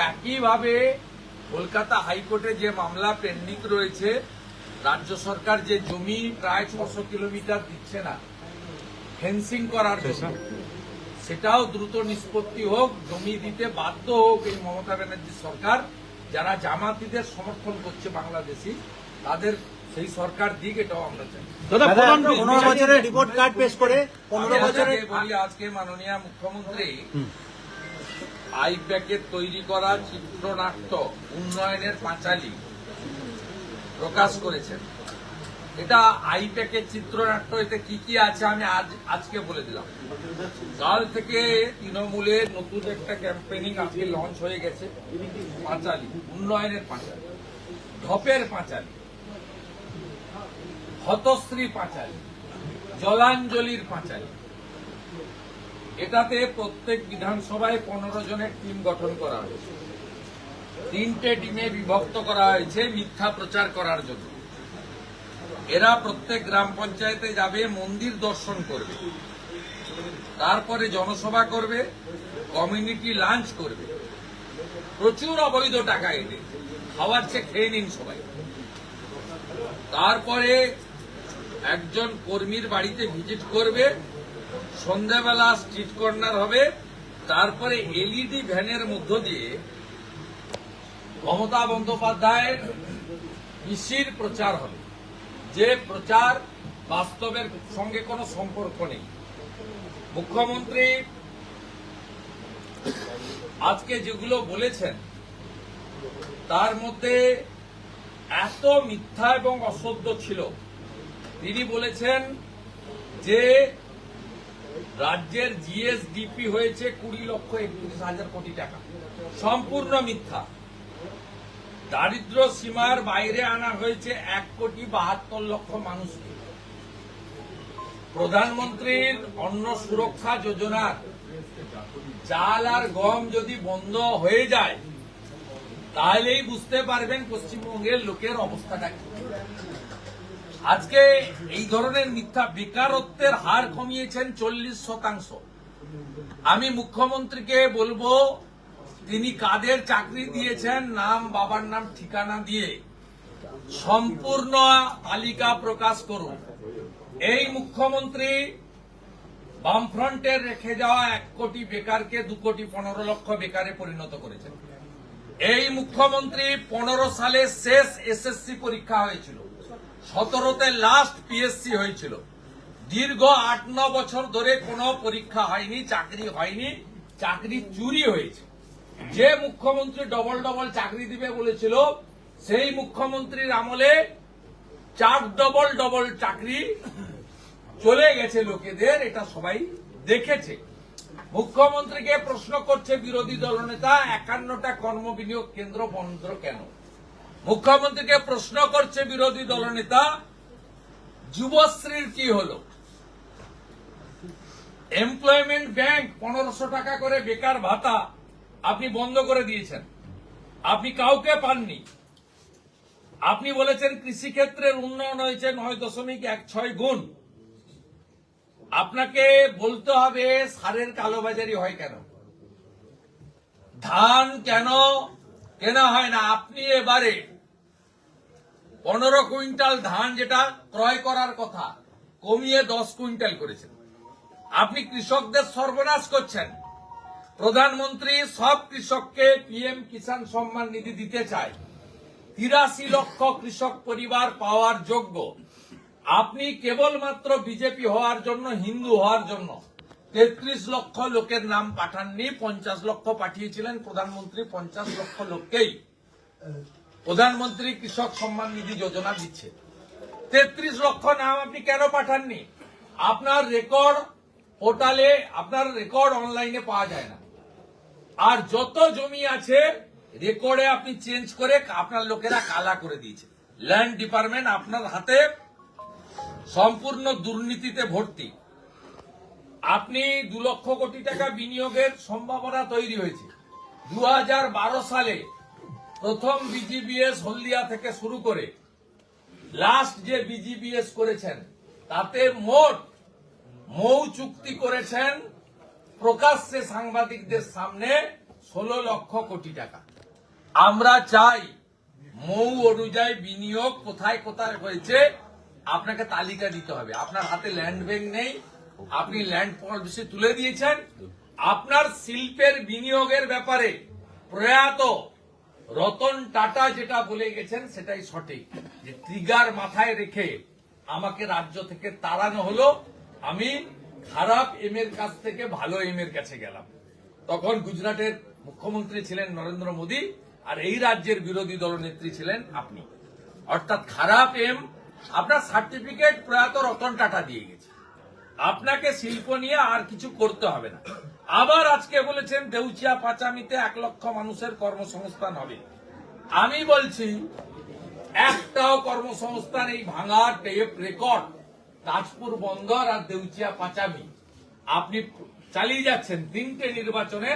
একইভাবে কলকাতা হাইকোর্টে যে মামলা পেন্ডিং রয়েছে রাজ্য সরকার যে জমি প্রায় ছশো কিলোমিটার দিচ্ছে না ফেন্সিং করার জন্য সেটাও। দ্রুত নিষ্পত্তি হোক জমি দিতে বাধ্য হোক এই মমতা ব্যানার্জি সরকার যারা জামাতিদের সমর্থন করছে বাংলাদেশি তাদের সেই সরকার দিক এটাও আমরা চাই। পনেরো বছরের রিপোর্ট কার্ড পেশ করে পনেরো বলি আজকে মাননীয় মুখ্যমন্ত্রী আইপ্যাকের তৈরি করা চিত্রনাট্য উন্নয়নের পাঁচালী প্রকাশ করেছেন। এটা আইপ্যাকের চিত্রনাট্য, এতে কি কি আছে আমি আজ, আজকে বলে দিলাম। কাল থেকে তৃণমূলের নতুন একটা ক্যাম্পেনিং আজকে লঞ্চ হয়ে গেছে, পাঁচালী, উন্নয়নের পাঁচালী, ঢপের পাঁচালী, হতশ্রী পাঁচালী, জলাঞ্জলির পাঁচালী। এটাতে প্রত্যেক বিধানসভায় পনেরো জনের টিম গঠন করা হয়েছে। তিনটে টিমে বিভক্ত করা হয়েছে মিথ্যা প্রচার করার জন্য। এরা প্রত্যেক গ্রাম পঞ্চায়েতে যাবে, মন্দির দর্শন করবে। তারপরে জনসভা করবে কমিউনিটি লাঞ্চ করবে। প্রচুর অবৈধ টাকা এতে। খাওয়ার চেয়ে খেয়ে নিন সবাই। তারপরে একজন কর্মীর বাড়িতে ভিজিট করবে সন্ধ্যাবেলা স্ট্রিট কর্নার হবে, তারপরে এলইডি ভ্যানের মধ্য দিয়ে মমতা বন্দ্যোপাধ্যায়ের পিসির প্রচার হবে। যে প্রচার বাস্তবের সঙ্গে কোনো সম্পর্ক নেই। মুখ্যমন্ত্রী আজকে যেগুলো বলেছেন, তার মধ্যে এত মিথ্যা এবং অসত্য ছিল। তিনি বলেছেন যে রাজ্যের জিএসডিপি হয়েছে কুড়ি লক্ষ একত্রিশ হাজার কোটি টাকা। সম্পূর্ণ মিথ্যা। দারিদ্র সীমার বাইরে আনা হয়েছে এক কোটি বাহাত্তর লক্ষ মানুষকে। প্রধানমন্ত্রীর অন্ন সুরক্ষা যোজনার চাল আর গম যদি বন্ধ হয়ে যায়, তাহলেই বুঝতে পারবেন পশ্চিমবঙ্গের লোকের অবস্থাটা কি। আজকে এই ধরনের মিথ্যা বেকারত্বের হার কমিয়েছেন চল্লিশ শতাংশ। আমি মুখ্যমন্ত্রীকে বলব, তিনি কাদের চাকরি দিয়েছেন, নাম, বাবার নাম, ঠিকানা দিয়ে সম্পূর্ণ তালিকা প্রকাশ করুন। এই মুখ্যমন্ত্রী বামফ্রন্টের রেখে যাওয়া এক কোটি বেকারকে দু কোটি পনেরো লক্ষ বেকারে পরিণত করেছেন। এই মুখ্যমন্ত্রী পনেরো সালে শেষ এসএসসি পরীক্ষা হয়েছিল। সতেরোতে লাস্ট পিএসসি হয়েছিল। দীর্ঘ আট ন বছর ধরে কোনো পরীক্ষা হয়নি, চাকরি হয়নি, চাকরি চুরি হয়েছে। যে মুখ্যমন্ত্রী ডবল ডবল চাকরি দিবে বলেছিল, সেই মুখ্যমন্ত্রীর আমলে চার ডবল ডবল চাকরি চলে গেছে লোকেদের, এটা সবাই দেখেছে। মুখ্যমন্ত্রীকে প্রশ্ন করছে বিরোধী দলনেতা, একান্নটা কর্মবিনিয়োগ কেন্দ্র বন্ধ কেন? মুখ্যমন্ত্রীকে প্রশ্ন করছে বিরোধী দলনেতা যুবশ্রীর কি হলো? এমপ্লয়মেন্ট ব্যাংক পনেরোশো টাকা করে বেকার ভাতা আপনি বন্ধ করে দিয়েছেন। আপনি কাউকে পাননি। আপনি বলেছেন কৃষিক্ষেত্রের উন্নয়ন হয়েছে নয় দশমিক এক ছয় গুণ। আপনাকে বলতে হবে সারের কালোবাজারি হয় কেন? ধান কেন কেনা হয় না, আপনি এবারে পনেরো কুইন্টাল ধান যেটা ক্রয় করার কথা, কমিয়ে দশ কুইন্টাল করেছেন। আপনি কৃষকদের সর্বনাশ করছেন। প্রধানমন্ত্রী সব কৃষককে পিএম কিষাণ সম্মান নিধি দিতে চায়। তিরাশি লক্ষ কৃষক পরিবার পাওয়ার যোগ্য। আপনি কেবলমাত্র বিজেপি হওয়ার জন্য, হিন্দু হওয়ার জন্য তেত্রিশ লক্ষ লোকের নাম পাঠাননি, পঞ্চাশ লক্ষ পাঠিয়েছিলেন, প্রধানমন্ত্রী পঞ্চাশ লক্ষ লোককেই। প্রধানমন্ত্রী কৃষক সম্মান নিধি যোজনা দিচ্ছে। তেত্রিশ লক্ষ নাম আপনি কেন পাঠাননি? আপনার রেকর্ড পোর্টালে, আপনার রেকর্ড অনলাইনে পাওয়া যায় না। আর যত জমি আছে, রেকর্ডে আপনি চেঞ্জ করে আপনার লোকেরা কালা করে দিয়েছে। ল্যান্ড ডিপার্টমেন্ট আপনার হাতে সম্পূর্ণ দুর্নীতিতে ভর্তি। আপনি দু লক্ষ কোটি টাকা বিনিয়োগের সম্ভাবনা তৈরি হয়েছে। দু হাজার বারো সালে প্রথম বিজিবিএস হলদিয়া থেকে শুরু করে লাস্ট যে বিজিবিএস করেছেন, তাতে মোট মৌ চুক্তি করেছেন প্রকাশ্যে সাংবাদিকদের সামনে ষোলো লক্ষ কোটি টাকা। আমরা চাই মৌ অনুযায়ী বিনিয়োগ কোথায় কোথায় হয়েছে, আপনাকে তালিকা দিতে হবে। আপনার হাতে ল্যান্ড ব্যাংক নেই আপনি ল্যান্ড পলিসি তুলে দিয়েছেন। আপনার শিল্পের বিনিয়োগের ব্যাপারে প্রয়াত রতন টাটা যেটা বলে গেছেন, সেটাই সঠিক। যে ট্রিগার মাথায় রেখে আমাকে রাজ্য থেকে তাড়ানো হলো, আমি খারাপ এম এর কাছ থেকে ভালো এম এর কাছে গেলাম। তখন গুজরাটের মুখ্যমন্ত্রী ছিলেন নরেন্দ্র মোদী, আর এই রাজ্যের বিরোধী দলনেত্রী ছিলেন আপনি। অর্থাৎ খারাপ এম আপনার সার্টিফিকেট প্রয়াত রতন টাটা দিয়ে গেছে। আপনাকে শিল্প নিয়ে আর কিছু করতে হবে না। আবার আজকে বলেছেন, দেউচিয়া পাচামিতে এক লক্ষ মানুষের কর্মসংস্থান হবে। আমি বলছি, একটাও কর্মসংস্থান এই ভাঙা টেপ রেকর্ড তাজপুর বন্দর আর দেউচিয়া পাচামি। আপনি চালিয়ে যাচ্ছেন, তিনটে নির্বাচনে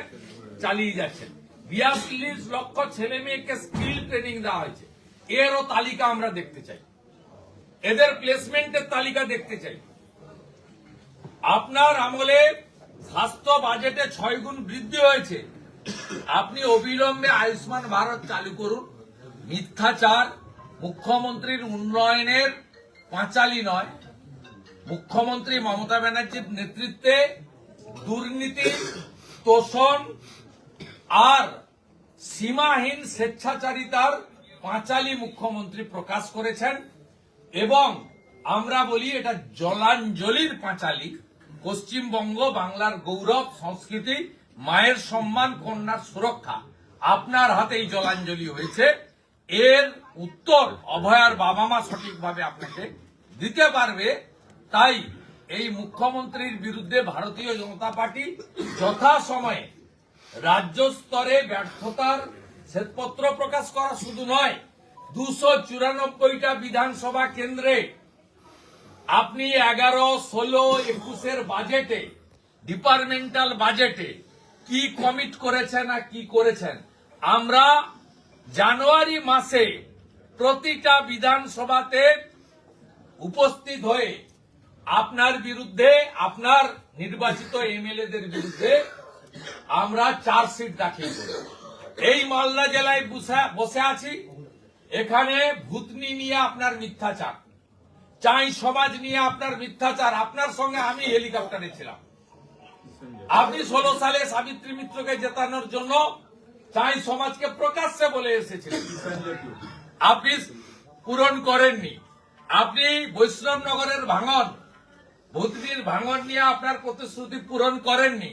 চালিয়ে যাচ্ছেন। বিয়াল্লিশ লক্ষ ছেলে মেয়েকে স্কিল ট্রেনিং দেওয়া হয়েছে। এরও তালিকা আমরা দেখতে চাই। এদের প্লেসমেন্টের তালিকা দেখতে চাই। আপনার আমলে স্বাস্থ্য বাজেটে ছয় গুণ বৃদ্ধি হয়েছে। আপনি অবিলম্বে আয়ুষ্মান ভারত চালু করুন। মিথ্যাচার মুখ্যমন্ত্রীর উন্নয়নের পাঁচালি নয়। মুখ্যমন্ত্রী মমতা ব্যানার্জির নেতৃত্বে দুর্নীতি, তোষণ আর সীমাহীন স্বেচ্ছাচারিতার পাঁচালি মুখ্যমন্ত্রী প্রকাশ করেছেন এবং আমরা বলি এটা জলাঞ্জলির পাঁচালি। পশ্চিমবঙ্গ বাংলার গৌরব, সংস্কৃতি, মায়ের সম্মান, কন্যার সুরক্ষা। আপনার হাতে এই জলাঞ্জলি হয়েছে। এর উত্তর অভয়ার বাবা মা সঠিকভাবে আপনাকে দিতে পারবে। তাই এই মুখ্যমন্ত্রীর বিরুদ্ধে ভারতীয় জনতা পার্টি যথাসময়ে রাজ্য স্তরে ব্যর্থতার শ্বেতপত্র প্রকাশ করা শুধু নয়, দুশো চুরানব্বইটা বিধানসভা কেন্দ্রে আপনি এগারো, ষোলো, একুশের বাজেটে ডিপার্টমেন্টাল বাজেটে কি কমিট করেছেন আর কি করেছেন? আমরা জানুয়ারি মাসে প্রতিটা বিধানসভাতে উপস্থিত হয়ে আপনার বিরুদ্ধে, আপনার নির্বাচিত এমএলএদের বিরুদ্ধে আমরা চার্জশিট দাখিল করি। এই মালদা জেলায় বসে- আছি। এখানে ভূতনি নিয়ে আপনার মিথ্যাচার। চাই সমাজ নিয়ে আপনার মিথ্যাচার। আপনার সঙ্গে আমি হেলিকপ্টারে ছিলাম। আপনি ষোলো সালে সাবিত্রী মিত্রকে জেতানোর জন্য চাই সমাজকে প্রকাশ্যে বলে এসেছিলেন। আপনি পূরণ করেননি। আপনি বৈষ্ণবনগরের ভাঙন, ভূতনির ভাঙন নিয়ে আপনার প্রতিশ্রুতি পূরণ করেননি।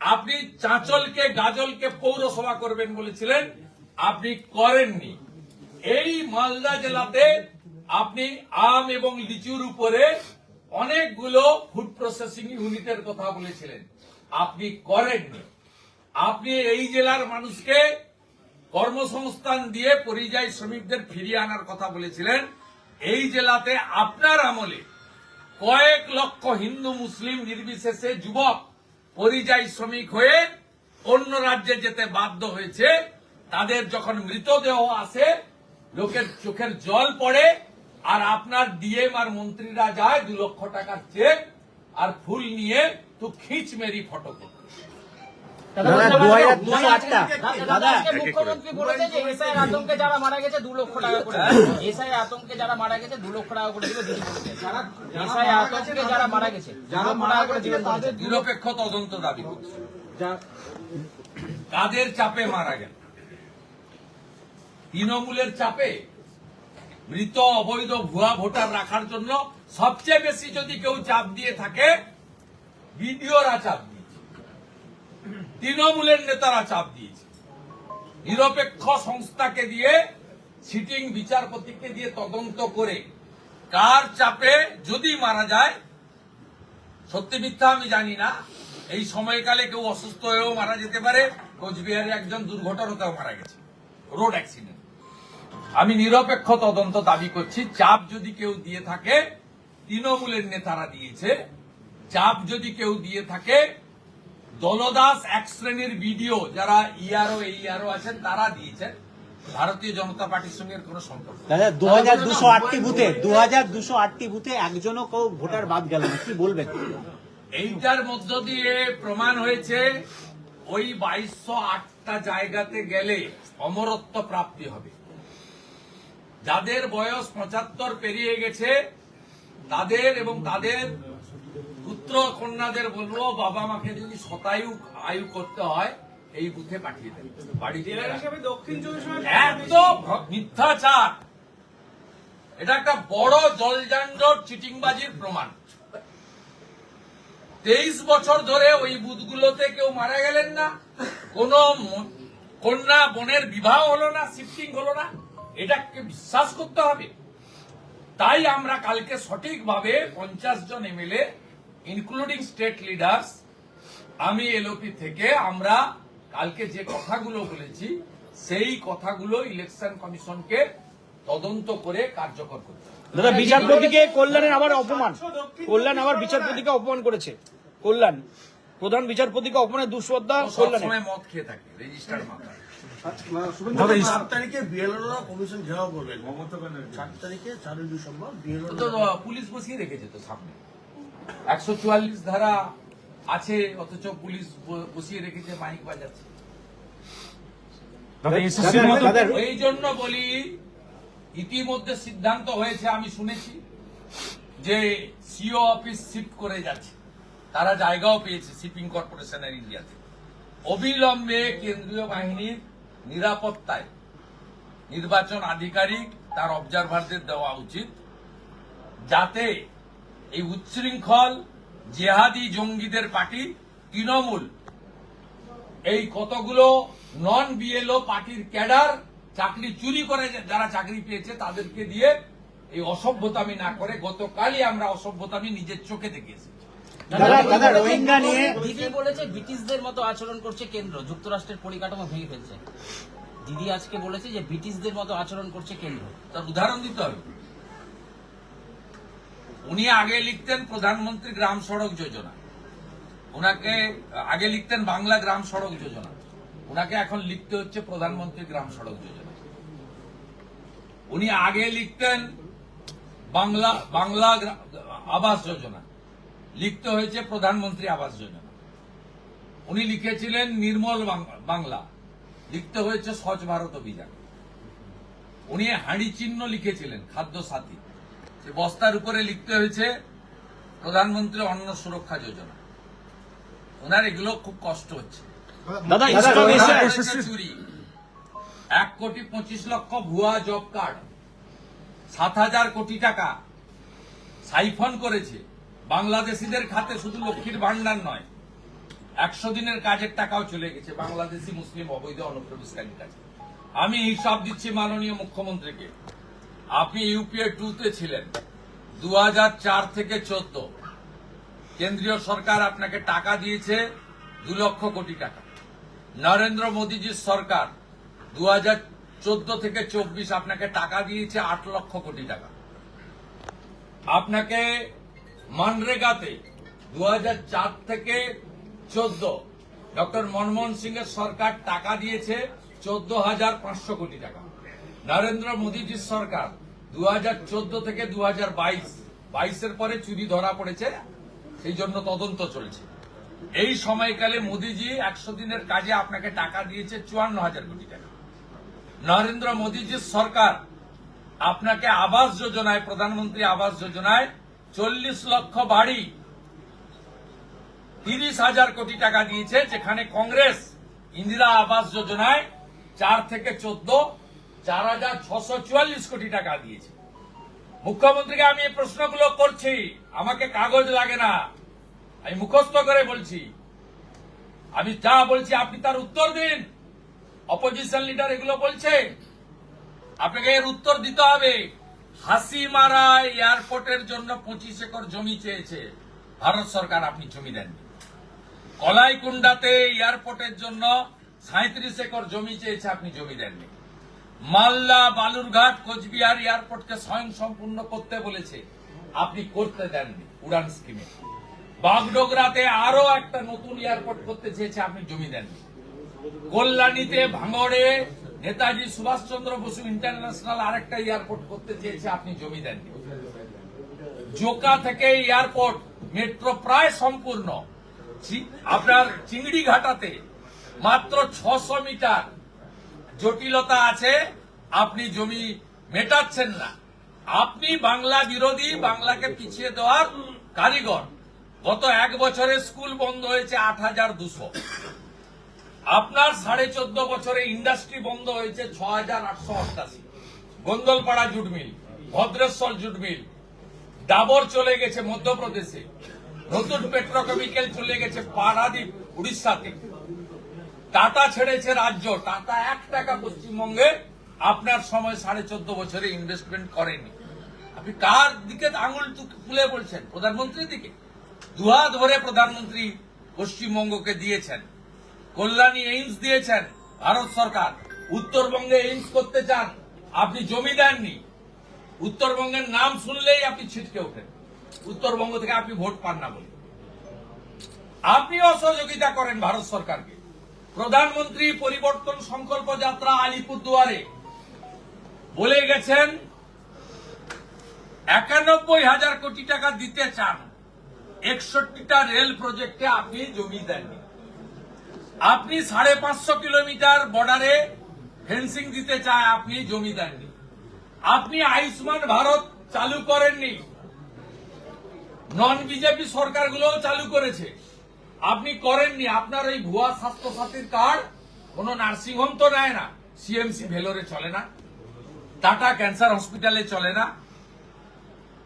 আপনি চাঁচলকে, গাজলকে পৌরসভা করবেন বলেছিলেন। আপনি করেননি। এই মালদা জেলাতে আপনি আম এবং লিচুর উপরে অনেকগুলো ফুড প্রসেসিং ইউনিটের কথা বলেছিলেন। আপনি করেননি। আপনি এই জেলার মানুষকে কর্মসংস্থান দিয়ে পরিযায়ী শ্রমিকদের ফিরিয়ে আনার কথা বলেছিলেন। এই জেলাতে আপনার আমলে কয়েক লক্ষ হিন্দু, মুসলিম নির্বিশেষে যুবক পরিযায়ী শ্রমিক হয়ে অন্য রাজ্যে যেতে বাধ্য হয়েছে। তাদের যখন মৃতদেহ আসে, লোকের চোখের জল পড়ে আর আপনার ডিএম আর মন্ত্রীরা যায় দু লক্ষ টাকার চেক আর ফুল নিয়ে তো খিচ মেরি ফটো করতে। দাদা দু হাজার দুশো আটটা। দাদা আজকে মুখ্যমন্ত্রী বলেছে যে এসআই আতঙ্কে যারা মারা গেছে দু লক্ষ টাকা করে। এসআই আতঙ্কে যারা মারা গেছে দু লক্ষ টাকা করে দিবে দিদি এসআই আতঙ্কে যারা মারা গেছে দু লক্ষ করে দিবেন বলেছে। নিরপেক্ষ তদন্ত দাবি করছে। কাদের চাপে মারা গেল। তৃণমূলের চাপে মৃত অবৈধ ভুয়া ভোটার রাখার জন্য সবচেয়ে বেশি যদি কেউ চাপ দিয়ে থাকে, বিডিওরা চাপ দিয়েছে। তৃণমূলের নেতারা চাপ দিয়েছে। নিরপেক্ষ সংস্থাকে দিয়ে সিটিং বিচারপতিকে দিয়ে তদন্ত করে কার চাপে যদি মারা যায়, সত্যি মিথ্যা আমি জানি না। এই সময়কালে কেউ অসুস্থ হয়েও মারা যেতে পারে। কোচবিহারে একজন দুর্ঘটনাতেও মারা গেছে। Road accident. আমি নিরপেক্ষ তদন্ত দাবি করছি চাপ যদি কেউ দিয়ে থাকে তৃণমূলের নেতারা দিয়েছে চাপ যদি কেউ দিয়ে থাকে দলদাস এক শ্রেণির ভিডিও যারা ইআরও এইআরও আছেন তারা দিয়েছেন। ভারতীয় জনতা পার্টির সঙ্গে কোনো সম্পর্ক দাদা দু হাজার দুশো আটটি বুথে দু হাজার দুশো আটটি বুথে একজনও কেউ ভোটার বাদ গেল না কি বলবেন? এইটার মধ্য দিয়ে প্রমাণ হয়েছে ওই বাইশশো আটটা জায়গাতে গেলে অমরত্ব প্রাপ্তি হবে। যাদের বয়স পঁচাত্তর পেরিয়ে গেছে তাদের এবং তাদের পুত্র কন্যাদের বলব বাবা মাকে যদি শতায়ু আয়ু করতে হয় এই বুথে পাঠিয়ে দেন বাড়িতে একদম মিথ্যাচার। এটা একটা বড় জলযান্ডর চিটিংবাজির প্রমাণ। তেইশ বছর ধরে ওই বুথগুলোতে কেউ মারা গেলেন না কোন কন্যা বোনের বিবাহ হলো না শিফটিং হলো না। এটাকে বিশ্বাস করতে হবে। তাই আমরা কালকে সঠিকভাবে পঞ্চাশ জন এমএলএ ইনক্লুডিং স্টেট লিডার্স আমি এলওপি থেকে আমরা কালকে যে কথাগুলো বলেছি সেই কথাগুলো ইলেকশন কমিশনকে তদন্ত করে কার্যকর করতে। দাদা বিচারপতিকে কল্যাণের আবার অপমান। কল্যাণ আবার বিচারপতিকে অপমান করেছে। কল্যাণ প্রধান বিচারপতিকে অপমানের দুঃশ্রদ্ধা সবসময় মদ খেয়ে থাকে রেজিস্টার মাথা দাদা, তারিখে বিএলওরা কমিশন ঘেরাও করবেন চার তারিখে চারই ডিসেম্বর বিএলও পুলিশ বসিয়ে রেখেছে তো সামনে। একশো চুয়াল্লিশ ধারা আছে অথচ পুলিশ বসিয়ে রেখেছে মাইক বাজাচ্ছে। এই জন্য বলি ইতিমধ্যে সিদ্ধান্ত হয়েছে আমি শুনেছি যে সিও অফিস শিফট করে যাচ্ছে। তারা জায়গাও পেয়েছে শিপিং কর্পোরেশনের ইন্ডিয়াতে। অবিলম্বে কেন্দ্রীয় বাহিনীর নিরাপত্তায়। নির্বাচন আধিকারিক তার অবজারভারদের দেওয়া উচিত, যাতে এই উচ্ছৃঙ্খল জেহাদি জঙ্গিদের পার্টি তৃণমূল, এই কতগুলো নন বিএলও পার্টির ক্যাডার চাকরি চুরি করে, যারা চাকরি পেয়েছে তাদেরকে দিয়ে এই অসভ্যতামি না করে গতকালই আমরা অসভ্যতামি নিজের চোখে দেখেছি। দাদা দাদা রোহিঙ্গা নিয়ে দিদি বলেছে ব্রিটিশদের মতো আচরণ করছে কেন্দ্র যুক্তরাষ্ট্রের পরিকাঠামো ভেঙে ফেলছে। দিদি আজকে বলেছে যে ব্রিটিশদের মতো আচরণ করছে কেন্দ্র। তার উদাহরণ দিতে হবে। উনি আগে লিখতেন প্রধানমন্ত্রী গ্রাম সড়ক যোজনা। ওনাকে আগে লিখতেন বাংলা গ্রাম সড়ক যোজনা। ওনাকে এখন লিখতে হচ্ছে প্রধানমন্ত্রী গ্রাম সড়ক যোজনা। উনি আগে লিখতেন বাংলা বাংলা আবাস যোজনা। লিখতে হয়েছে প্রধানমন্ত্রী আবাস যোজনা। উনি লিখেছিলেন নির্মল বাংলা। লিখতে হয়েছে স্বচ্ছ ভারত অভিযান। উনি হাঁড়ি চিহ্ন লিখেছিলেন খাদ্য সাথী। সে বস্তার উপরে লিখতে হয়েছে প্রধানমন্ত্রী অন্ন সুরক্ষা যোজনা। ওনার এগুলো খুব কষ্ট হচ্ছে। চুরি। এক কোটি পঁচিশ লক্ষ ভুয়া জব কার্ড। সাত হাজার কোটি টাকা সাইফন করেছে। বাংলাদেশিদের খাতে শুধু লক্ষ্মীর ভান্ডার নয়, একশো দিনের কাজের টাকাও চলে গেছে বাংলাদেশি, মুসলিম, অবৈধ, অনুপ্রবেশকারীর কাছে। আমি হিসাব দিচ্ছি মাননীয় মুখ্যমন্ত্রীকে। আপনি ইউপিএ টু তে ছিলেন, দুহাজার চার থেকে চোদ্দ। কেন্দ্রীয় সরকার আপনাকে টাকা দিয়েছে দু লক্ষ কোটি টাকা। নরেন্দ্র মোদীজির সরকার দু চোদ্দ থেকে চব্বিশ আপনাকে টাকা দিয়েছে আট লক্ষ কোটি টাকা। আপনাকে মানরেগাতে দু থেকে চোদ্দ ডক্টর মনমোহন সিং এর সরকার টাকা দিয়েছে চোদ্দ হাজার পাঁচশো কোটি টাকা। নরেন্দ্র মোদীজির সরকার দু চোদ্দ থেকে দু বাইশ। বাইশের পরে চুরি ধরা পড়েছে, সেই জন্য তদন্ত চলছে। এই সময়কালে মোদীজি একশো দিনের কাজে আপনাকে টাকা দিয়েছে চুয়ান্ন হাজার কোটি টাকা। নরেন্দ্র মোদীজির সরকার আপনাকে আবাস যোজনায়, প্রধানমন্ত্রী আবাস যোজনায় চল্লিশ লক্ষ বাড়ি তিরিশ হাজার কোটি টাকা দিয়েছে, যেখানে কংগ্রেস ইন্দিরা আবাস যোজনায় চার থেকে চোদ্দ, চার হাজার ছশো চুয়াল্লিশ কোটি টাকা দিয়েছে। মুখ্যমন্ত্রীকে আমি এই প্রশ্নগুলো করছি, আমাকে কাগজ লাগে না। আমি মুখস্থ করে বলছি। আমি যা বলছি, আপনি তার উত্তর দিন। অপোজিশন লিডার এগুলো বলছে। আপনাকে এর উত্তর দিতে হবে। হাসিমারা এয়ারপোর্টের জন্য পঁচিশ একর জমি চেয়েছে। ভারত সরকার, আপনি জমি দেননি। কলাইকুণ্ডাতে এয়ারপোর্টের জন্য সাঁত্রিশ একর জমি চেয়েছে, আপনি জমি দেননি। মালদা, বালুরঘাট, কোচবিহার এয়ারপোর্টকে স্বয়ং সম্পূর্ণ করতে বলেছে। আপনি করতে দেননি উড়ান স্কিমে। বাগডোগরাতে আরও একটা নতুন এয়ারপোর্ট করতে চেয়েছে, আপনি জমি দেননি। কল্যাণীতে ভাঙড়ে নেতাজি সুভাষচন্দ্র বসু ইন্টারন্যাশনাল আরেকটা এয়ারপোর্ট করতে চেয়েছে, আপনি জমি দেননি। জোকা থেকে এয়ারপোর্ট, মেট্রো প্রায় সম্পূর্ণ। আপনার চিংড়ি ঘাটাতে মাত্র ছশো মিটার জটিলতা আছে, আপনি জমি মেটাচ্ছেন না। আপনি বাংলা বিরোধী, বাংলাকে পিছিয়ে দেওয়ার কারিগর। গত এক বছরে স্কুল বন্ধ হয়েছে আট হাজার দুশো। আপনার সাড়ে চোদ্দ বছরে ইন্ডাস্ট্রি বন্ধ হয়েছে ছ হাজার আটশো অষ্টাশি। Gondalpara jute mill, Bhadreswar jute mill, Dabur চলে গেছে মধ্যপ্রদেশে। নতুন পেট্রোকেমিক্যাল চলে গেছে পারাদ্বীপ, উড়িষ্যাতে। টাটা ছেড়েছে রাজ্য। টাটা এক টাকা পশ্চিমবঙ্গে আপনার সময় সাড়ে চোদ্দ বছরে ইনভেস্টমেন্ট করেনি। আপনি কার দিকে আঙুল তুলে বলছেন? প্রধানমন্ত্রীর দিকে? দুহাত ধরে প্রধানমন্ত্রী পশ্চিমবঙ্গকে দিয়েছেন। কল্যাণী এইমস দিয়েছেন ভারত সরকার। উত্তরবঙ্গে এইমস করতে চান, আপনি জমি দেননি। উত্তরবঙ্গের নাম শুনলেই আপনি ছিটকে ওঠেন। উত্তরবঙ্গ থেকে আপনি ভোট পান না বলে। আপনি অসহযোগিতা করেন ভারত সরকারকে। প্রধানমন্ত্রী পরিবর্তন সংকল্প যাত্রা আলিপুরদুয়ারে। বলে গেছেন, একানব্বই হাজার কোটি টাকা দিতে চান। একষট্টিটা রেল প্রজেক্টে আপনি জমি দেননি। আপনি সাড়ে পাঁচশো কিলোমিটার বর্ডারে ফেন্সিং দিতে চায়, আপনি জমি দেননি। আপনি আয়ুষ্মান ভারত চালু করেননি। নন বিজেপি সরকারগুলোও চালু করেছে। আপনি করেননি, আপনার ওই ভুয়া স্বাস্থ্য সাথীর কার্ড, কোন নার্সিংহোম তো নেয় না। সিএমসি ভেলোরে চলে না। টাটা ক্যান্সার হসপিটালে চলে না।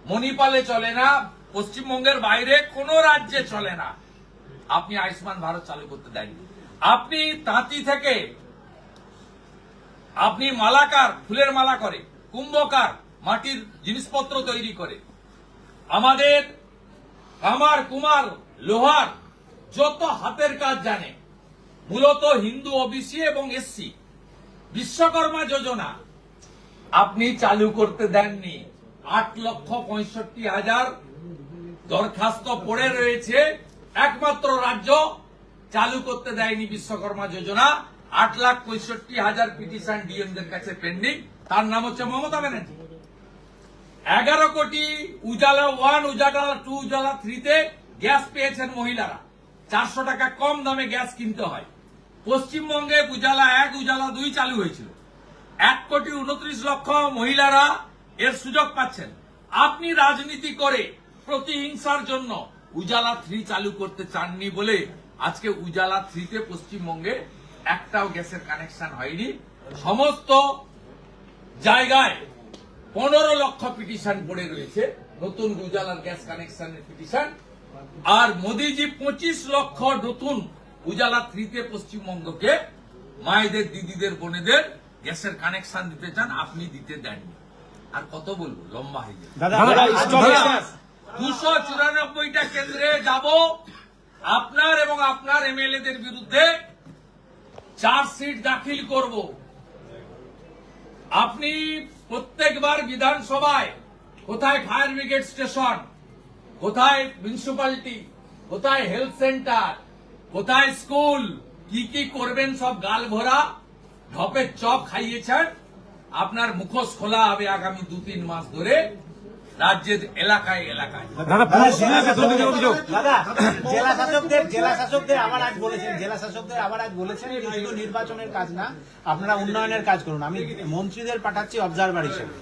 মণিপালে চলে না। পশ্চিমবঙ্গের বাইরে কোন রাজ্যে চলে না। আপনি আয়ুষ্মান ভারত চালু করতে দেননি। আপনি তাঁতি থেকে আপনি মালাকার, ফুলের মালা করে, কুম্ভকার, মাটির জিনিসপত্র তৈরি করে। আমাদের কামার কুমার লোহার যত হাতের কাজ জানে, মূলত হিন্দু ওবিসি এবং এসসি বিশ্বকর্মা যোজনা। আপনি চালু করতে দেননি, আট লক্ষ পঁয়ষট্টি হাজার। দরখাস্ত পড়ে রয়েছে একমাত্র রাজ্য চালু করতে দেয়নি বিশ্বকর্মা যোজনা। আট লাখ পঁয়ষট্টি হাজার পিটিশন ডিএমদের কাছে পেন্ডিং তার নাম হচ্ছে মমতা ব্যানার্জি। এগারো কোটি উজালা ওয়ান, উজালা টু, উজালা থ্রিতে গ্যাস পেয়েছেন মহিলারা। চারশো টাকা কম দামে গ্যাস কিনতে হয়। পশ্চিমবঙ্গে উজালা এক, উজালা দুই চালু হয়েছিল। এক কোটি উনত্রিশ লক্ষ মহিলারা এর সুযোগ পাচ্ছেন। আপনি রাজনীতি করে প্রতিহিংসার জন্য উজালা থ্রি চালু করতে চাননি বলে আজকে উজালা থ্রিতে পশ্চিমবঙ্গে একটাও গ্যাসের কানেকশন হয়নি। সমস্ত জায়গায় পনেরো লক্ষ পিটিশন পড়ে রয়েছে। নতুন উজালার গ্যাস কানেকশনের পিটিশন। আর মোদিজি পঁচিশ লক্ষ নতুন উজালা থ্রিতে পশ্চিমবঙ্গকে মায়েদের দিদিদের বোনেদের গ্যাসের কানেকশন দিতে চান আপনি দিতে দেননি। আর কত বলব? লম্বা হয়ে যাবে. দুশো চুরানব্বইটা কেন্দ্রে যাব। আপনার এবং আপনার এমএলএদের বিরুদ্ধে চার্জশিট দাখিল করব। আপনি প্রত্যেকবার বিধানসভায় কোথায় ফায়ার ব্রিগেড স্টেশন, কোথায় মিউনিসিপালিটি কোথায় হেলথ সেন্টার, কোথায় স্কুল, কি কি করবেন সব গাল ভরা, ঢপের চপ খাইয়েছেন, আপনার মুখোশ খোলা হবে আগামী দু তিন মাস ধরে। রাজ্যের এলাকায় এলাকায়। দাদা পুরো সিরিয়াসে দুর্নীতির অভিযোগ। দাদা জেলা শাসকদের জেলা শাসকদের আবার আজ বলেছেন জেলা শাসকদের আবার আজ বলেছেন শুধু নির্বাচনের কাজ না আপনারা উন্নয়নের কাজ করুন। আমি মন্ত্রীদের পাঠাচ্ছি অবজারভার হিসেবে।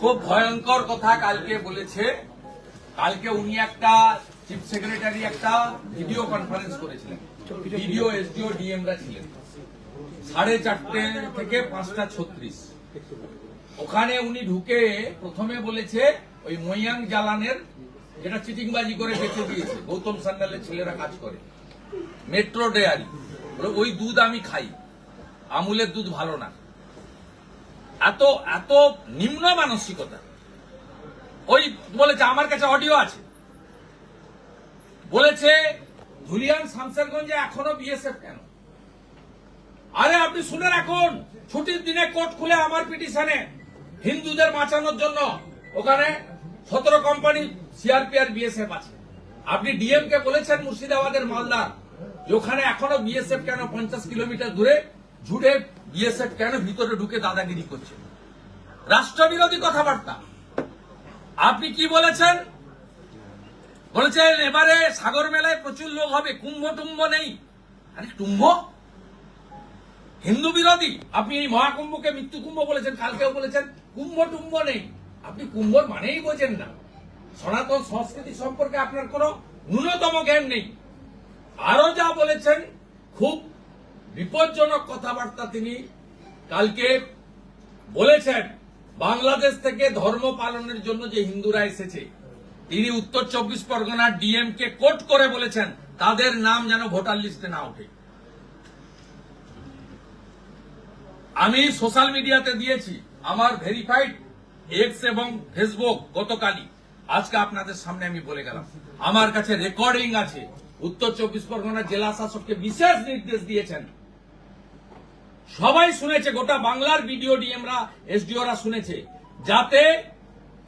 খুব ভয়ঙ্কর কথা কালকে বলেছে। কালকে উনি একটা চিফ সেক্রেটারি একটা ভিডিও কনফারেন্স করেছিলেন। ভিডিও এসডিও ডিএমরা ছিলেন। সাড়ে চারটে থেকে পাঁচটা ছত্রিশ। ওখানে উনি ঢুকে প্রথমে বলেছে, ওই ময়াং জালানের যেটা চিটিংবাজি করে বেঁচে দিয়েছে, গৌতম সান্যালের ছেলেরা কাজ করে। Metro dairy. ওই দুধ আমি খাই। আমুলের দুধ ভালো না। এত এত নিম্ন মানসিকতা। ওই বলেছে, আমার কাছে অডিও আছে। বলেছে ধুলিয়ান শামসারগঞ্জে এখনও বিএসএফ কেন? আরে, আপনি শুনে রাখুন, ছুটির দিনে কোর্ট খুলে আমার পিটিশনে। হিন্দুদের বাঁচানোর জন্য ওখানে সতেরো কোম্পানি সিআরপিআর বিএসএফ আছে। আপনি ডিএম কে বলেছেন মুর্শিদাবাদের মালদার ওখানে এখনও বিএসএফ কেন পঞ্চাশ কিলোমিটার দূরে ঝুড়ে বিএসএফ কেন ভিতরে ঢুকে দাদাগিরি করছে? রাষ্ট্রবিরোধী কথাবার্তা। আপনি কি বলেছেন? বলেছেন এবারে সাগর মেলায় প্রচুর লোক হবে, কুম্ভ টুম্ভ নেই। আরে কুম্ভ হিন্দু বিরোধী। আপনি এই মহাকুম্ভকে মৃত্যু কুম্ভ বলেছেন, কালকেও বলেছেন। কুম্ভ টুম্ভ নেই। আপনি কুম্ভর মানেই বোঝেন না। সনাতন সংস্কৃতি সম্পর্কে আপনার কোনো ন্যূনতম জ্ঞান নেই। আরও যা বলেছেন, খুব বিপজ্জনক কথাবার্তা তিনি কালকে বলেছেন, বাংলাদেশ থেকে ধর্ম পালনের জন্য যে হিন্দুরা এসেছে, তিনি উত্তর চব্বিশ পরগনার ডিএম কে কোট করে বলেছেন, তাদের নাম যেন ভোটার লিস্টে না ওঠে। আমি সোশ্যাল মিডিয়াতে দিয়েছি আমার ভেরিফাইড এক্স এবং ফেসবুক গতকালই। আজকে আপনাদের সামনে আমি বলে গেলাম। আমার কাছে রেকর্ডিং আছে। উত্তর চব্বিশ পরগনা জেলা শাসককে বিশেষ নির্দেশ দিয়েছেন। সবাই শুনেছে, গোটা বাংলার বিডিও ডিএমরা, এসডিওরা শুনেছে, যাতে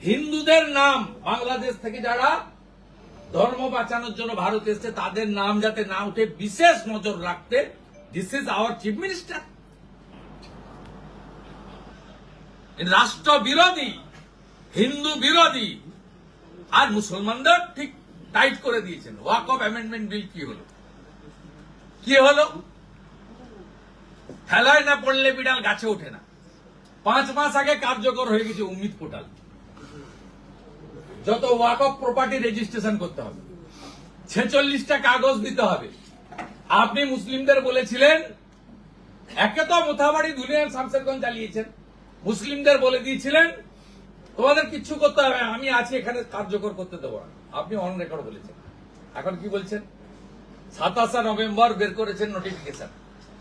হিন্দুদের নাম বাংলাদেশ থেকে যারা ধর্ম বাঁচানোর জন্য ভারত এসছে, তাদের নাম যাতে না উঠে, বিশেষ নজর রাখতে this is our chief minister রাষ্ট্র বিরোধী হিন্দু বিরোধী আর মুসলমানদের ঠিক টাইট করে দিয়েছেন। ওয়াক অফ অ্যামেন্ডমেন্ট বিল কি হলো? কি হলো? খেলায় না পড়লে বিড়াল গাছে ওঠে না। পাঁচ মাস আগে কার্যকর হয়ে গেছে উম্মিদ পোর্টাল যত ওয়াক অফ প্রপার্টি রেজিস্ট্রেশন করতে হবে। ছেচল্লিশটা কাগজ দিতে হবে। আপনি মুসলিমদের বলেছিলেন, একে তো মোথাবাড়ি দুনিয়ার শামসেরগঞ্জ চালিয়েছেন। মুসলিমদের বলে দিয়েছিলেন, তোমাদের কিচ্ছু করতে হবে, আমি আছি এখানে, কার্যকর করতে দেবো না। আপনি অন রেকর্ড বলেছেন। এখন কি বলছেন? সাতাশে নভেম্বর বের করেছেন নোটিফিকেশন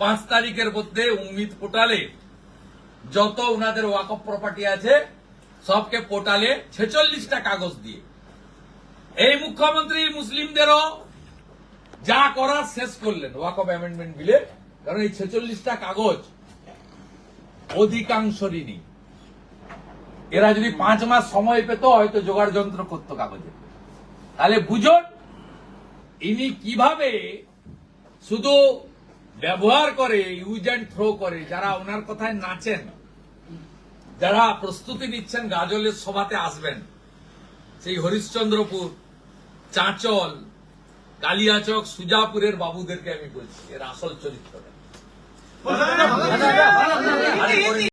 পাঁচ তারিখের মধ্যে উম্মিদ পোর্টালে যত উনাদের ওয়াক অফ প্রপার্টি আছে, সবকে পোর্টালে ছেচল্লিশটা কাগজ দিয়ে। এই মুখ্যমন্ত্রী মুসলিমদেরও যা করার শেষ করলেন ওয়াক অফ অ্যামেন্ডমেন্ট বিলে কারণ এই ছেচল্লিশটা কাগজ অধিকাংশরই নেই। এরা যদি পাঁচ মাস সময় পেত, হয়তো জোগাড় যন্ত্র করতো কাগজে। তাহলে বুঝুন, ইনি কীভাবে শুধু ব্যবহার করে, ইউজ অ্যান্ড থ্রো করে, যারা ওনার কথায় নাচেন, যারা প্রস্তুতি নিচ্ছেন, গাজলের সভাতে আসবেন, সেই হরিশ্চন্দ্রপুর, চাঁচল, কালিয়াচক, সুজাপুরের বাবুদেরকে আমি বলছি, এর আসল চরিত্রটা। 分かった分かった分かった分かった分かった。